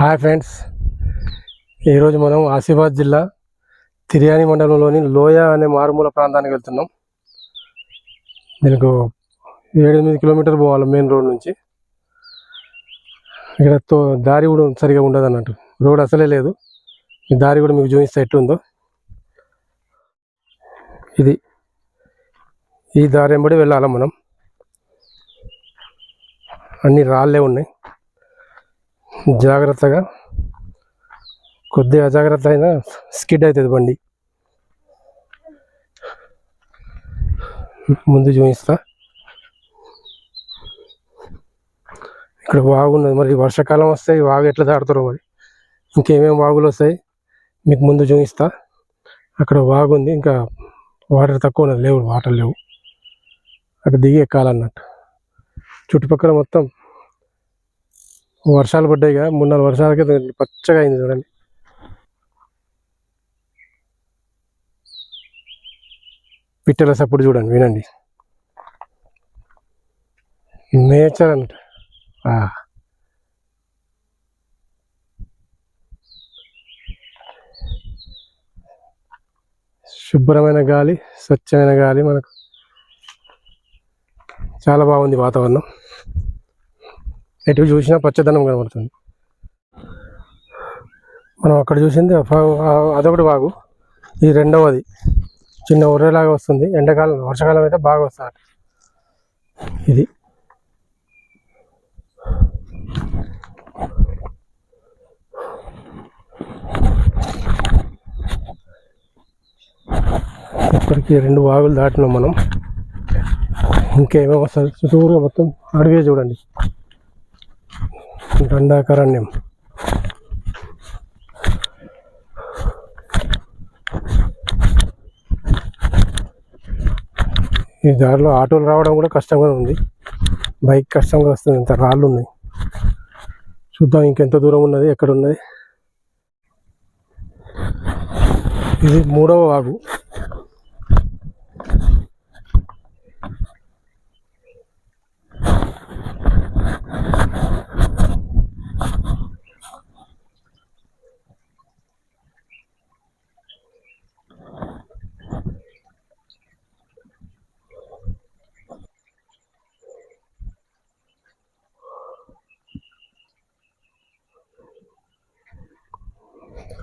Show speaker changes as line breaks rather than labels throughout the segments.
Hi friends. ఈరోజు మనం ఆసిఫాబాద్ జిల్లా తిర్యాని మండలంలోని లోయ అనే మారుమూల ప్రాంతానికి వెళ్తున్నాం. దీనికి ఏడెనిమిది కిలోమీటర్లు పోవాలి మెయిన్ రోడ్ నుంచి. ఇక్కడ తో దారి కూడా సరిగా ఉండదు అన్నట్టు. రోడ్ అసలే లేదు. ఈ దారి కూడా మీకు చూపిస్తే ఎట్లుందో. ఇది ఈ దారి వెంబడి వెళ్ళాలి మనం? అన్ని రాళ్ళే ఉన్నాయి. జాగ్రత్తగా కొద్దిగా అజాగ్రత్త అయినా స్కిడ్ అవుతుంది బండి. ముందు చూపిస్తా. ఇక్కడ బాగున్నది మరి వర్షాకాలం వస్తే వాగు ఎట్లా దాడుతారో మరి? ఇంకేమేమి వాగులు వస్తాయి? మీకు ముందు చూపిస్తా. అక్కడ వాగుంది ఇంకా వాటర్ తక్కువ ఉన్నది. లేవు వాటర్ లేవు. అక్కడ దిగి ఎక్కాలన్నట్టు చుట్టుపక్కల మొత్తం వర్షాలు పడ్డాయి కదా మూడు నాలుగు వర్షాలకి పచ్చగా అయింది చూడండి. పిట్టల సప్పుడు చూడండి వినండి. నేచర్ అంట. శుభ్రమైన గాలి స్వచ్ఛమైన గాలి మనకు. చాలా బాగుంది వాతావరణం. ఎటు చూసినా పచ్చదనం కనబడుతుంది. మనం అక్కడ చూసింది అదొకటి బాగు. ఇది రెండవది. చిన్న ఉర్రేలాగా వస్తుంది. ఎండాకాలం వర్షాకాలం అయితే బాగా వస్తుంది ఇది. ఇప్పటికి రెండు వాగులు దాటినాం మనం. ఇంకేమేమి వస్తుంది చుట్టూరుగా మొత్తం అడవే చూడండి. దండాకారణ్యం. ఈ దారిలో ఆటోలు రావడం కూడా కష్టంగా ఉంది. బైక్ కష్టంగా వస్తుంది. ఇంత రాళ్ళు ఉన్నాయి. చూద్దాం ఇంకెంత దూరం ఉన్నది ఎక్కడ ఉన్నది. ఇది మూడవ వాగు.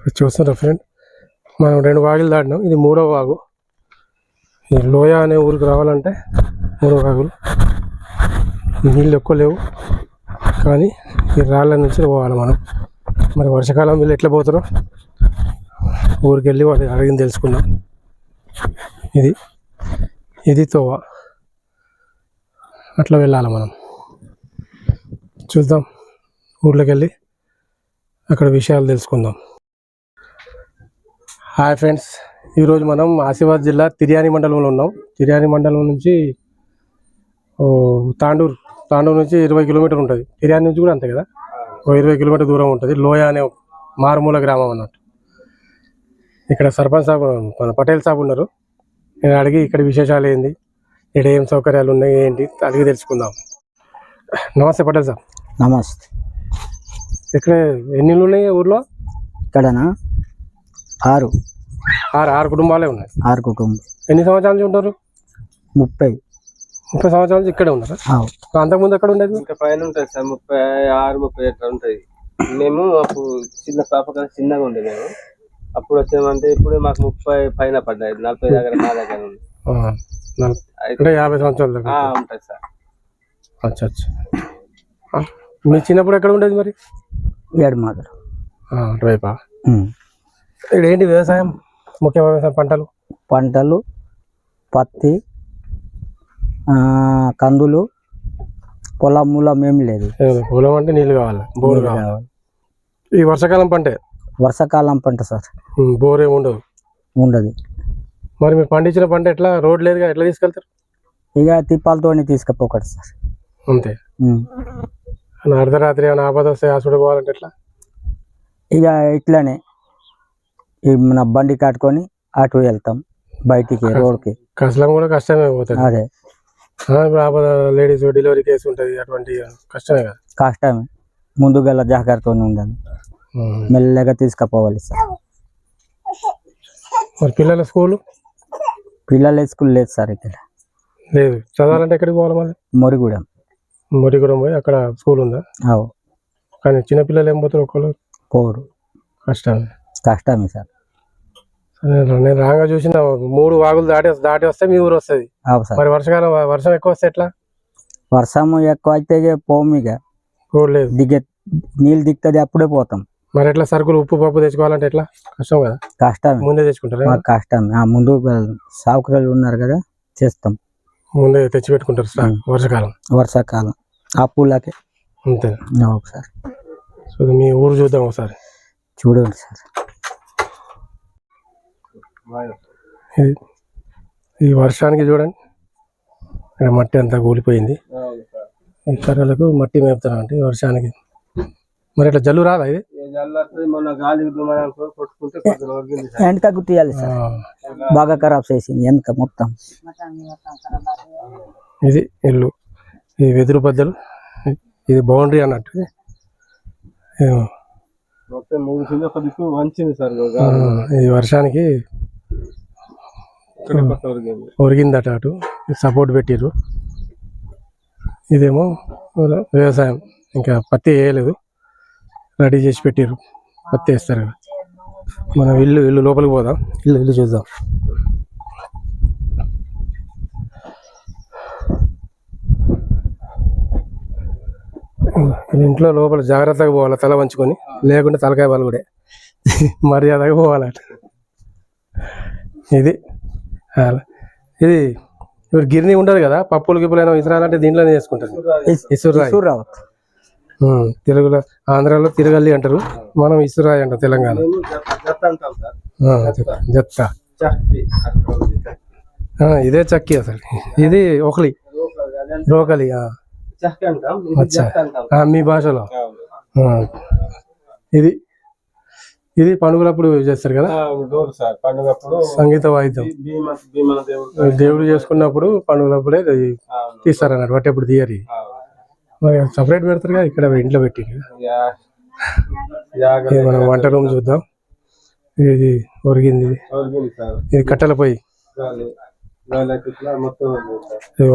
చూస్తారా ఫ్రెండ్. మనం రెండు వాగులు దాటినాం. ఇది మూడవ వాగు. ఈ లోయ అనే ఊరికి రావాలంటే మూడవ వాగులు. నీళ్ళు ఎక్కువ లేవు. కానీ ఈ రాళ్ళ నుంచి పోవాలి మనం. మరి వర్షాకాలం వీళ్ళు ఎట్లా పోతారో ఊరికి వెళ్ళి వాళ్ళు అడిగింది తెలుసుకుందాం. ఇది ఇది తోవ. అట్లా వెళ్ళాలి మనం. చూద్దాం. ఊర్లోకి వెళ్ళి అక్కడ విషయాలు తెలుసుకుందాం. Hi friends. ఈరోజు మనం ఆసిఫాబాద్ జిల్లా తిర్యాని మండలంలో ఉన్నాం. తిర్యాని మండలం నుంచి ఓ తాండూరు తాండూరు నుంచి ఇరవై కిలోమీటర్ ఉంటుంది. తిర్యాని నుంచి కూడా అంతే కదా? ఓ ఇరవై కిలోమీటర్ దూరం ఉంటుంది. లోయ అనే మారుమూల గ్రామం అన్నట్టు. ఇక్కడ సర్పంచ్ సాబ్ మన పటేల్ సాబ్ ఉన్నారు. నేను అడిగి ఇక్కడ విశేషాలు ఏంది ఇక్కడ ఏం సౌకర్యాలు ఉన్నాయి ఏంటి అడిగి తెలుసుకుందాం. నమస్తే పటేల్ సాబ్.
నమస్తే.
ఇక్కడ ఎన్ని ఉన్నాయి ఊర్లో?
ఇక్కడనా? ఆరు.
ఆరు ఆరు కుటుంబాలే ఉన్నాయి.
ఆరు కుటుంబం.
ఎన్ని సంవత్సరాల నుంచి ఉంటారు?
ముప్పై.
ముప్పై సంవత్సరాల నుంచి ఇక్కడే ఉన్నారా. అంతకుముందు ఎక్కడ ఉండేది?
ఇంకా పైన ఉంటుంది సార్ ముప్పై ఆరు ముప్పై ఎట్లా ఉంటుంది. మేము అప్పుడు చిన్న పాప కదా చిన్నగా ఉండే మేము. అప్పుడు వచ్చామంటే ఇప్పుడు మాకు ముప్పై పైన పడ్డాయి నలభై దగ్గర మా దగ్గర ఉంది.
అంటే యాభై సంవత్సరాల దగ్గర.
ఆ, ఉంటుంది సార్.
అచ్చా అచ్చా. మీ చిన్నప్పుడు ఎక్కడ ఉండేది మరి?
ఏడు మాదరు
ఆ, అటువైపా ఇక్కడ ఏంటి వ్యవసాయం? ముఖ్య వ్యవసాయం పంటలు?
పంటలు పత్తి కందులు పొలం మూలం ఏం లేదు.
ఏమి, పొలం అంటే నీళ్ళు కావాలి బోర్ కావాలి. ఈ వర్షాకాలం పంటే?
వర్షాకాలం పంట సార్.
బోర్ ఏమి ఉండదు?
ఉండదు.
మరి మీరు పండించిన పంట ఎట్లా? రోడ్ లేదుగా ఎట్లా తీసుకెళ్తారు?
ఇక తిప్పాలతోని తీసుకపోకడు సార్.
అంతే. అర్ధరాత్రి ఏమైనా ఆపద వస్తే హాస్పిటల్ పోవాలంటే ఎట్లా?
ఇక ఇట్లానే. ఈ మన బండి కట్టుకొని అటు వెళ్తాం బయటికి రోడ్కి.
కష్టం కూడా కష్టమే పోతుంది.
అదే.
లేడీస్ డెలివరీ కేసు ఉంటుంది అటువంటి కష్టమే కదా.
కష్టమే. ముందుగల జాగ్రత్తగా ఉండాలి.
ఉమ్.
మెల్లగా తీసుకుపోవాలి సార్.
మరి పిల్లల స్కూల్?
పిల్లల స్కూల్ లేదు సార్ ఇక్కడ.
లేదు. చదవాలంటే ఎక్కడికి పోవాలి మళ్ళీ
మొరిగూడెం.
మొటిగూడెం పోయి అక్కడ స్కూల్ ఉందా?
అవు.
కానీ చిన్న పిల్లలు ఏం పోతారు ఒకళ్ళు
పోడు
కష్టం
కష్టమే సార్.
నేను రాగా చూసిన మూడు వాగులు దాటి దాటి వస్తే మీ ఊరు వస్తుంది. మరి వర్షకాలం వర్షం ఎక్కువ వస్తే ఎట్లా?
వర్షం ఎక్కువ అయితే పోము ఇక. దిగే నీళ్ళు దిగుతుంది అప్పుడే పోతాం.
మరి ఎట్లా సరుకులు ఉప్పు పప్పు తెచ్చుకోవాలంటే ఎట్లా? కష్టం కదా.
కష్టమే.
ముందే తెచ్చుకుంటారు?
ఆ ముందు సావుకురాలు ఉన్నారు కదా చేస్తాం.
ముందే తెచ్చి పెట్టుకుంటారు వర్షాకాలం.
వర్షాకాలం. ఆ పూలకే.
అంతే
ఒకసారి
సో మీ ఊరు చూద్దాం ఒకసారి.
చూడండి సార్.
ఇది ఈ వర్షానికి చూడండి. ఇక్కడ మట్టి అంతా కూలిపోయింది.
అవును సార్.
ఈ కర్రలకు మట్టి మేపుతారు అంటే వర్షానికి. మరి ఇట్లా జల్లు రాదా ఇది?
ఏ జల్లు మొన్న గాలి దుమారం కొట్టుకుంటే కొంచెం ఒరిగింది సార్.
వెనకకు తీయాలి సార్. బాగా ఖరాబ్ చేసింది వెనక మొత్తం.
ఇది ఇల్లు ఈ వెదురు బద్దలు. ఇది బౌండరీ అన్నట్టు ఈ వర్షానికి ఒరిగిందట అటు. సపోర్ట్ పెట్టిర్రు. ఇదేమో వ్యవసాయం. ఇంకా పత్తి వేయలేదు. రెడీ చేసి పెట్టిర్రు. పత్తి వేస్తారు కదా. మనం ఇల్లు ఇల్లు లోపలికి పోదాం. ఇల్లు ఇల్లు చూద్దాం. ఇంట్లో లోపల జాగ్రత్తగా పోవాలి. తల వంచుకొని. లేకుంటే తలకాయ వాళ్ళు కూడా మర్యాదగా పోవాలట. ఇది. ఇది ఇప్పుడు గిర్ని ఉండదు కదా? పప్పులు గిప్పులైనా విసరాలంటే దీంట్లోనే చేసుకుంటారు? ఇసురాయి. ఉమ్, తెలుగులో ఆంధ్రాలో తిరగల్లి అంటారు. మనం ఇసురాయి అంటాం తెలంగాణ. జత్త ఇదే చక్కి అసలు. ఇది ఒకలి రోకలి మీ భాషలో. ఇది ఇది పండుగలప్పుడు చేస్తారు కదా?
పండుగప్పుడు
సంగీత వాయిద్యం.
దేవుడు
చేసుకున్నప్పుడు పండుగలప్పుడే తీస్తారు అన్నట్టు బట్టి ఎప్పుడు తీయరు సపరేట్ పెడతారు కదా ఇక్కడ ఇంట్లో పెట్టి. మనం వంట రూమ్ చూద్దాం. ఇది ఒరిగింది. ఇది కట్టెల పొయ్యి.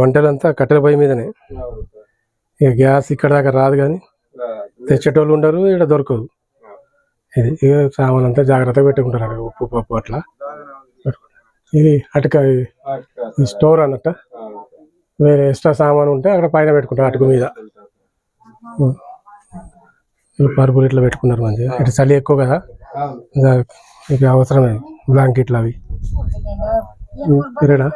వంటలంతా కట్టెల పొయ్యి మీదనే. ఇక గ్యాస్ ఇక్కడ దాకా రాదు కానీ తెచ్చేటోళ్ళు ఉండరు ఇక్కడ దొరకదు ఇది ఇక సామాన్ అంతా జాగ్రత్తగా పెట్టుకుంటారు అక్కడ ఉప్పు పప్పు అట్లా. ఇది అటుక ఈ స్టోర్ అన్నట్ట. వేరే ఎక్స్ట్రా సామాన్ ఉంటే అక్కడ పైన పెట్టుకుంటారు అటుకు మీద. పరుపులు ఇట్లా పెట్టుకున్నారు మంచిగా. ఇటు చలి ఎక్కువ కదా. ఇక అవసరమే బ్లాంకెట్లు అవి. తిరడా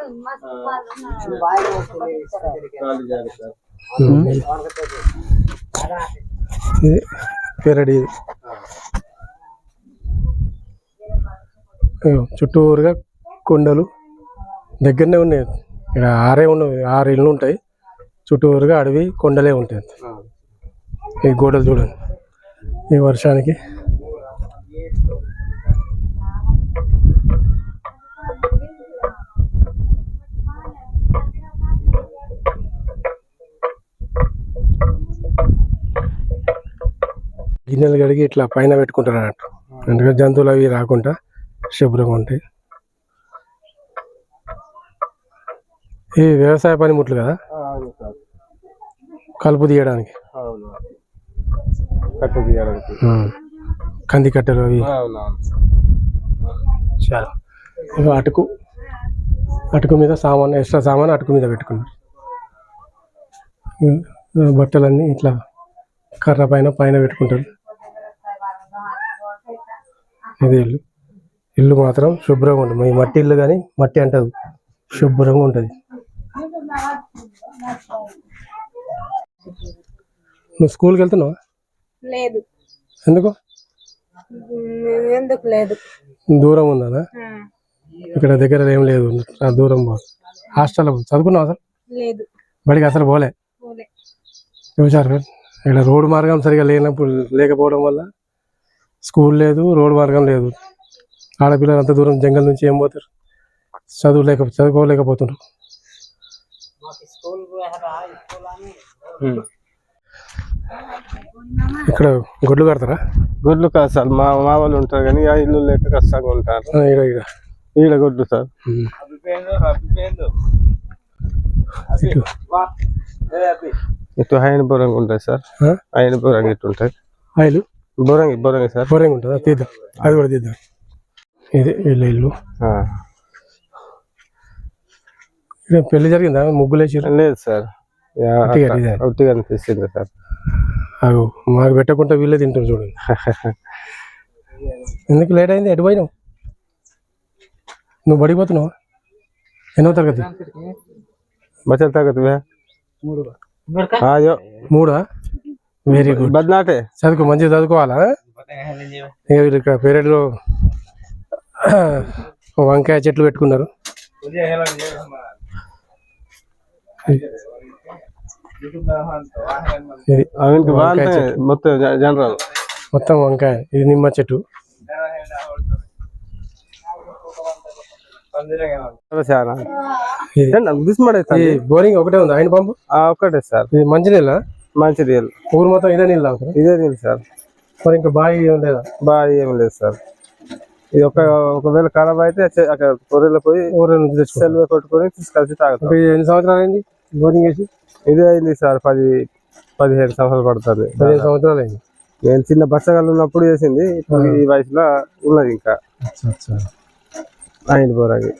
ఇది పెరడి చుట్టూరుగా కొండలు దగ్గరనే ఉన్నాయి. ఇక్కడ ఆరే ఉన్నాయి ఆరు ఇళ్ళు ఉంటాయి. చుట్టూరుగా అడవి కొండలే ఉంటాయి. ఈ గోడలు చూడండి. ఈ వర్షానికి. గిన్నెలు కడిగి ఇట్లా పైన పెట్టుకుంటారు అన్నట్టు ఎందుకంటే జంతువులు అవి రాకుండా శుభ్రంగా ఉంటాయి. ఈ వ్యవసాయ పనిముట్లు కదా? కలుపు తీయడానికి.
కట్ట తీయడానికి.
కంది కట్టెలు అవి. చాలా. అటుకు అటుకు మీద సామాన్ ఎక్స్ట్రా సామాన్ అటుకు మీద పెట్టుకున్నారు. బట్టలన్నీ ఇట్లా కర్ర పైన పైన పెట్టుకుంటారు. ఇది ఇల్లు మాత్రం శుభ్రంగా ఉంటుంది. ఈ మట్టి ఇల్లు కానీ మట్టి అంటది. శుభ్రంగా ఉంటుంది. నువ్వు స్కూల్కి వెళ్తున్నావా?
లేదు.
ఎందుకు?
ఎందుకు లేదు?
దూరం ఉందా ఇక్కడ దగ్గర ఏం లేదు. దూరం పో. హాస్టల్లో చదువుకున్నావు అసలు?
లేదు.
బడికి అసలు పోలే?
పోలే.
చూసారు ఇక్కడ రోడ్డు మార్గం సరిగా లేనప్పుడు లేకపోవడం వల్ల స్కూల్ లేదు రోడ్డు మార్గం లేదు. ఆడపిల్లలు అంత దూరం జంగల్ నుంచి ఏం పోతారు? చదువు లేక చదువుకోలేకపోతున్నారు. ఇక్కడ గొడ్లు కడతారా?
గొడ్లు కాదు సార్ మా మా వాళ్ళు ఉంటారు కానీ ఆ ఇల్లు లేక కష్టంగా ఉంటారు.
ఈడ ఈడ.
ఈడ గొడ్లు సార్.
ఇటు.
ఆయన బొరంగి ఉంటుంది సార్? ఆయన బొరంగి ఇటు ఉంటుంది
ఆయిల్
బొరంగి బొరంగి సార్.
బోరింగ్ ఉంటుందా? తీద్దాం. అది కూడా తీద్దాం. ఇది వీళ్ళ ఇల్లు. ఇక్కడ పెళ్ళి జరిగిందా? ముగ్గులు వేసారు
లేదు సార్.
ఉట్టిగా
అనిపిస్తుంది సార్.
అవు మాకు పెట్టకుండా వీళ్ళే తింటారు చూడండి ఎందుకు లేట్ అయింది? ఎటు పోయినావు? నువ్వు పడిపోతున్నావా ఎన్నో తరగతి?
బచ్చల అయ్యో
మూడా? వెరీ గుడ్
బద్నాటే.
చదువుకో మంచిగా చదువుకోవాలా? ఇక వీళ్ళు ఇక్కడ పేరెడ్లో వంకాయ చెట్లు పెట్టుకున్నారు.
మొత్తం జనరల్.
మొత్తం వంకాయ. ఇది నిమ్మ చెట్టు. బోరింగ్ ఒకటే ఉంది. ఆయన పంపు?
ఒక్కటే సార్.
ఇది మంచినీళ్ళ?
మంచి రియల్
ఊరు మొత్తం ఇదే నీళ్ళు
ఇదే నీళ్ళు సార్.
మరి ఇంకా బాగా ఏం లేదా?
బాగా ఏం లేదు సార్. ఇది ఒక ఒకవేళ ఖరాబ్ అయితే అక్కడ పొరలో పోయి
ఊరు నుంచి
సెల్వ కొట్టుకొని తీసుకొచ్చి తాగుతాం.
ఎన్ని సంవత్సరాలు అయింది? బోరింగ్ వేసి
ఇదే అయింది సార్ పది పదిహేను సంవత్సరాలు పడుతుంది.
పదిహేను సంవత్సరాలు అయింది.
నేను చిన్న బచ్చగాళ్ళు ఉన్నప్పుడు చేసింది ఇప్పుడు ఈ వయసులో ఉన్నది ఇంకా. అయింది బోరాగి.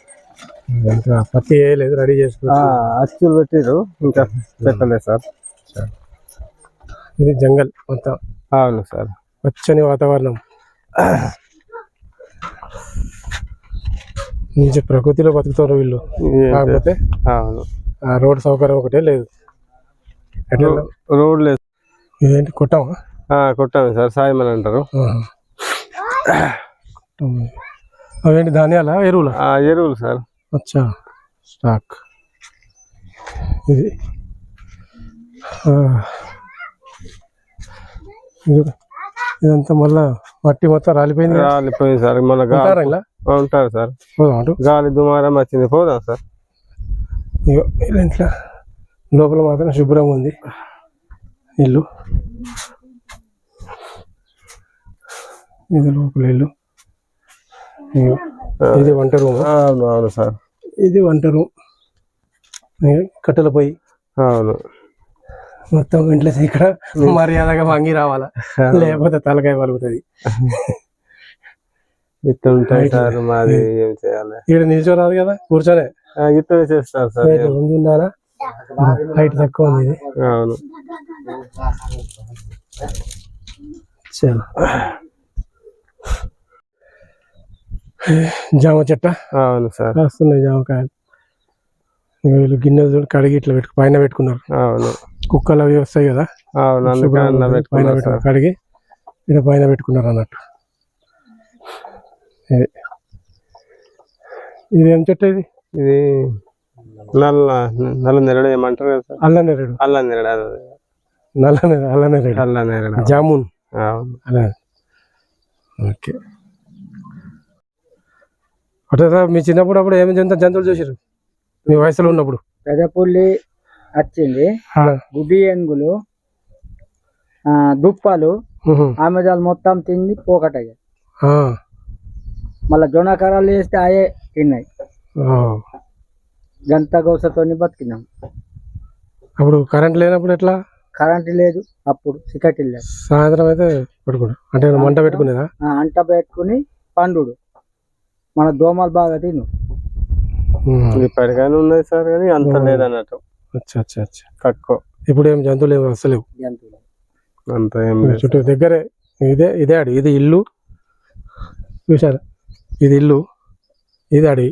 ఇంకా పత్తి వేయలేదు రెడీ చేసుకో
ఆ, అచ్చులు పెట్టిరు ఇంకా పెట్టలేదు సార్.
ఇది జంగల్ మొత్తం.
అవును సార్.
పచ్చని వాతావరణం. మంచి ప్రకృతిలో బతుకుతారు వీళ్ళు. కాకపోతే రోడ్ సౌకర్యం ఒకటే లేదు.
రోడ్ లేదు.
ఇదేంటి? కొట్టామా?
కొట్టాము సార్. సాయం అని అంటారు.
అవేంటి? ధాన్యాలా? ఎరువులా?
ఎరువులు సార్.
అచ్చా. స్టాక్. ఇది. ఇదంతా మళ్ళా మట్టి మొత్తం రాలిపోయింది.
రాలిపోయింది సార్. మన
ఇలా?
ఉంటారు సార్.
పోదాం అటు?
గాలి దుమారం వచ్చింది పోదాం సార్.
ఇగో ఇలా ఇంట్లో. లోపల మాత్రం శుభ్రంగా ఉంది. ఇల్లు. ఇది లోపల ఇల్లు. ఇగో ఇది వంట రూమ్.
అవును అవును సార్.
ఇది వంట రూమ్. కట్టెల పొయ్యి.
అవును.
మొత్తం ఇంట్లో ఇక్కడ మర్యాదగా వంగి రావాలా? లేకపోతే తలకాయ పలుకుతుంది.
సార్ మాది ఏం చేయాలి?
ఇక్కడ నిల్చోరాదు కదా కూర్చొనే.
ఇట్లనే చేస్తారు సార్.
ఉండాలా? హైట్ తక్కువ ఉంది ఇది.
అవును.
చాలా జామ చెట్ట?
అవును సార్.
కాస్తున్నాయి జామకాయలు. వీళ్ళు గిన్నెలు చూడు కడిగి ఇట్లా పెట్టు పైన పెట్టుకున్నారు.
అవును.
కుక్కలు అవి వస్తాయి కదా?
అవును
పైన కడిగి. ఇక్కడ పైన పెట్టుకున్నారు అన్నట్టు. ఇది ఇది ఏం చెట్టు ఇది?
ఇది నల్ల నల్ల నెరడు ఏమంటారు కదా సార్?
అల్ల నెరడు.
అల్ల నెరడు అదే.
నల్ల నెరడు అల్ల నెరడు.
అల్ల నెరడు
జామున్. అలా. ఓకే. అంటే సార్ మీ చిన్నప్పుడు అప్పుడు ఏమి జంతు జంతువులు చూసారు మీ వయసులో ఉన్నప్పుడు.
పెదపుల్లి వచ్చింది గుడ్డి ఏనుగులు ఆ, దుప్పలు
ఉహు,
ఆమెదాలు మొత్తం తిండి పోకటయ్యాయి మళ్ళీ జొన్నకరాలు వేస్తే ఆయే తిన్నాయి. గంత గౌసతోని బతికినాం.
అప్పుడు కరెంట్ లేనప్పుడు ఎట్లా?
కరెంట్ లేదు అప్పుడు సికటి లేదు.
సాయంత్రం అయితే అంటే మంట పెట్టుకునేదా?
ఆ, అంట పెట్టుకుని పండుడు. మన దోమలు బాగా తిను.
ఇప్పటికైనా ఉన్నది సార్ కానీ అంత లేదన్నట్టు.
అచ్చా అచ్చా అచ్చా.
తక్కువ.
ఇప్పుడు ఏం జంతువులు ఏమి వస్తలేవు
జంతువులు
అంత ఏం లేదు
చుట్టూ దగ్గరే ఇదే ఇదే అడవి ఇది ఇల్లు. చూసారా ఇది ఇల్లు ఇది అడవి.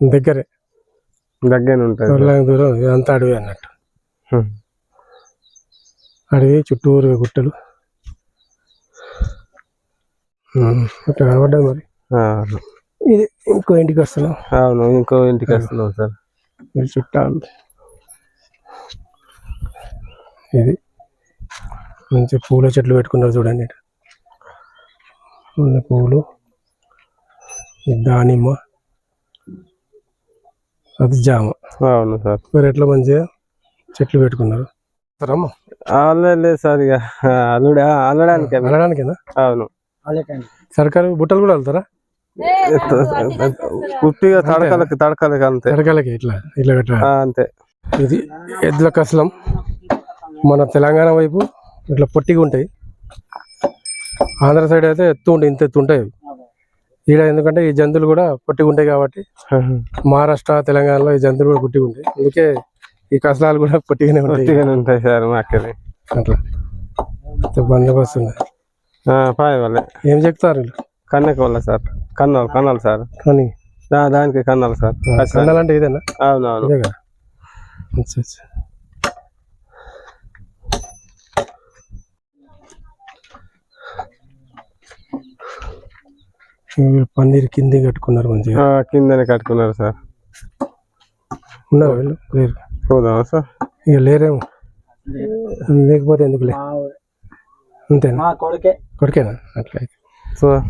దగ్గరే.
దగ్గర ఉంటుంది.
దూరం ఇదంతా అడవి అన్నట్టు. అడవి చుట్టూరు గుట్టలు. ఇట్లా కనబడ్డది మరి. ఇది ఇంకో ఇంటికి వస్తున్నాం.
అవును ఇంకో ఇంటికి వస్తున్నాం సార్.
ఇది చుట్టాలు ఇది. మంచి పూల చెట్లు పెట్టుకున్నారు చూడండి. ఉన్న పూలు దానిమ్మ అది జామ.
అవును సార్.
మరి ఎట్లా మంచిగా చెట్లు పెట్టుకున్నారు? రమ్మ
అల్లలేదు లేదు సార్ ఇక అల్లుడా అల్లడానికి.
వెళ్ళడానికేనా
అవును.
సర్కారు బుట్టలు కూడా వెళ్తారా
పుట్టిగా తడకలకి తడకలకి అంతే.
తడకాలకి ఇట్లా ఇట్లా పెట్టరా?
అంతే.
ఇది ఎద్దుల కసలం. మన తెలంగాణ వైపు ఇట్లా పొట్టిగా ఉంటాయి. ఆంధ్ర సైడ్ అయితే ఎత్తు ఉంటాయి ఇంత ఎత్తు ఉంటాయి. ఈడ ఎందుకంటే ఈ జంతువులు కూడా పొట్టిగా ఉంటాయి కాబట్టి మహారాష్ట్ర తెలంగాణలో ఈ జంతువులు కూడా పొట్టిగా ఉంటాయి. అందుకే ఈ కసలాలు కూడా పొట్టిగానే ఉంటాయి.
పుట్టిగానే ఉంటాయి సార్ మాకది
అట్లా. బందోబస్తు
పాయ వాళ్ళే.
ఏం చెప్తారు వీళ్ళు?
కన్నెకి వాళ్ళ సార్. కన్నాలు కన్నాలు సార్.
కానీ
దానికి కన్నాలు సార్.
కన్నాలంటే ఇదేనా
అవును అవును
ఇదే కదా అచ్చా అచ్చా వీళ్ళు పందిరి కింది కట్టుకున్నారు మంచిగా.
ఆ, కిందనే కట్టుకున్నారు సార్.
ఉన్నారు వీళ్ళు? లేరు.
పోదామా సార్?
ఇక లేరేమో. లేకపోతే ఎందుకులే? అంతేనా?
కొడుకే.
కొడుకేనా? అట్లా అయితే.
సో?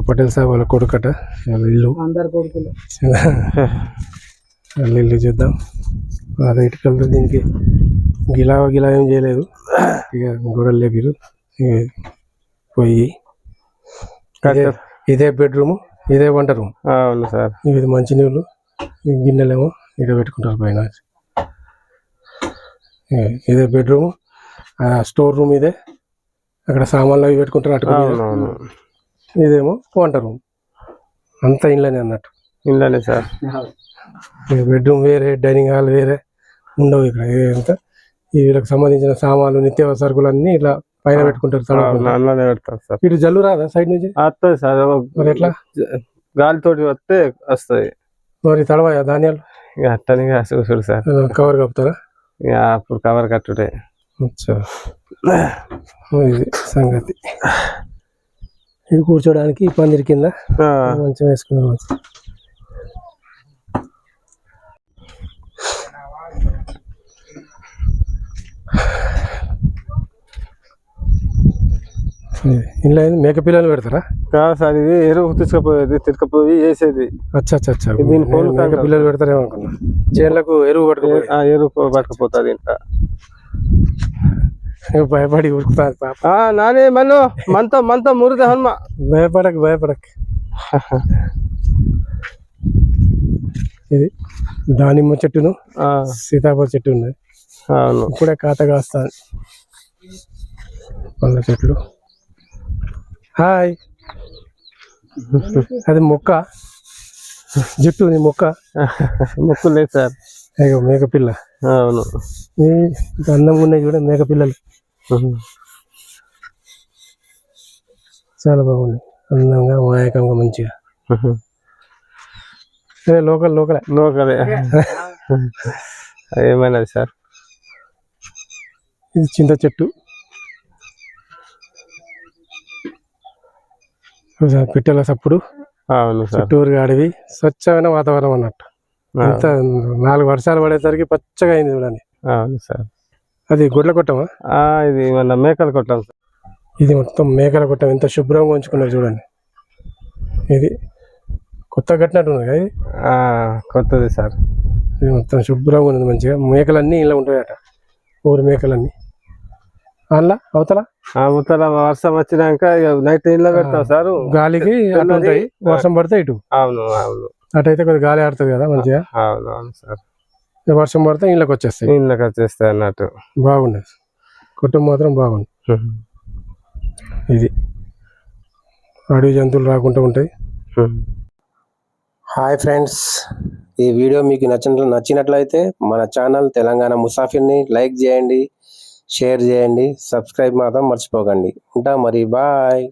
పటేల్ సాబ్ వాళ్ళ కొడుకట వాళ్ళ ఇల్లు.
అందరు కొడుకులు.
వాళ్ళ ఇల్లు చూద్దాం. అదే ఇటుకలతో దీనికి గిలా గిలా ఏం చేయలేదు. ఇక గోడలు లేపిరు. ఇక పొయ్యి ఇదే- బెడ్రూమ్ ఇదే వంట రూమ్.
అవును సార్.
ఇది మంచినీళ్ళు గిన్నెలేమో ఇక్కడ పెట్టుకుంటారు పైన. ఇదే బెడ్రూమ్ స్టోర్ రూమ్ ఇదే. అక్కడ సామాన్లు అవి పెట్టుకుంటారు అటు ఇదేమో వంట రూమ్. అంతా ఇంట్లోనే అన్నట్టు.
ఇంట్లోనే సార్.
బెడ్రూమ్ వేరే డైనింగ్ హాల్ వేరే ఉండవు ఇక్కడ. ఇదంతా ఈ వీళ్ళకి సంబంధించిన సామాన్లు నిత్యావసర సరుకులు అన్ని ఇట్లా పైన పెట్టుకుంటారు.
అందులోనే పెడతారు సార్.
ఇటు జల్లు రాదా సైడ్ నుంచి?
వస్తుంది సార్
మరి ఎట్లా?
గాలితోటి వస్తే వస్తుంది.
మరి తడవాయా ధాన్యాలు?
ఇక అట్టని చూసుడు సార్.
కవర్ కప్పుతారా?
ఇక అప్పుడు కవర్ కట్టుడే.
ఇది సంగతి. ఇది కూర్చోడానికి పందిరి కింద
ఆ,
మంచం వేసుకున్నారు ఇంట్లో ఏంది? మేక పిల్లలు పెడతారా?
కాదు సార్ ఇది ఎరువు తీసుకుపోయేది తిరకపోయి వేసేది.
అచ్చా అచ్చా అచ్చా.
దీని.
పిల్లలు పెడతారేమో అనుకున్నా. చేనులకు ఎరువు పట్టుకుపోయి.
ఆ ఎరువు పట్టుకుపోతుంది ఇంట
భయపడి ఉరుకుతాది పాప.
నానే మన్ను మనతో మనతో మురిద హనుమ.
భయపడక భయపడక. ఇది దానిమ్మ చెట్టును సీతాఫల చెట్టు ఉన్నది. ఇప్పుడే కాత కాస్తాను పళ్ళ చెట్లు. హాయ్. అది మొక్క. జుట్టు నీ మొక్క.
ముక్కు లేదు సార్.
అయ్యో మేకపిల్ల
అవును.
అందంగా ఉన్నాయి కూడా మేకపిల్లలు చాలా బాగున్నాయి. అందంగా మాయకంగా మంచిగా. ఏ లోకల్ లోకలే.
లోకలే. ఏమైనది సార్?
ఇది చింత చెట్టు. పిట్టల సప్పుడు
అవును
చుట్టూరుగా అడవి స్వచ్ఛమైన వాతావరణం అన్నట్టు. ఇంత నాలుగు వర్షాలు పడేసరికి పచ్చగా అయింది చూడండి.
అవును సార్.
అది గుడ్ల కొట్టమా?
ఇది మన మేకలు కొట్టాం సార్.
ఇది మొత్తం మేకల కొట్టం. ఎంత శుభ్రంగా ఉంచుకున్నారు చూడండి. ఇది కొత్త కట్టినట్టు ఉంది కదా?
ఆ, కొత్తది సార్.
ఇది మొత్తం శుభ్రంగా ఉన్నది మంచిగా. మేకలన్నీ ఇలా ఉంటాయట. ఊరి మేకలన్నీ. అందులో అవతల?
ముత్తల వర్షం వచ్చినాక ఇక నైట్ ఇంట్లో పెడతాం సార్.
గాలికి ఉంటాయి వర్షం పడితే ఇటు.
అవును అవును.
అటైతే కొద్దిగా గాలి ఆడుతుంది కదా మంచిగా?
అవును అవును సార్.
వర్షం పడితే ఇళ్ళకి వచ్చేస్తాయి.
ఇంట్లోకి వచ్చేస్తాయి అన్నట్టు.
బాగుండేది. కుటుంబం మాత్రం బాగుంది ఇది. అడవి జంతువులు రాకుండా ఉంటాయి. Hi friends. ఈ వీడియో మీకు నచ్చిన నచ్చినట్లయితే మన ఛానల్ తెలంగాణ ముసాఫిర్ని లైక్ చేయండి. షేర్ చేయండి సబ్స్క్రైబ్ మాత్రం మర్చిపోకండి. ఉంటా మరి బాయ్.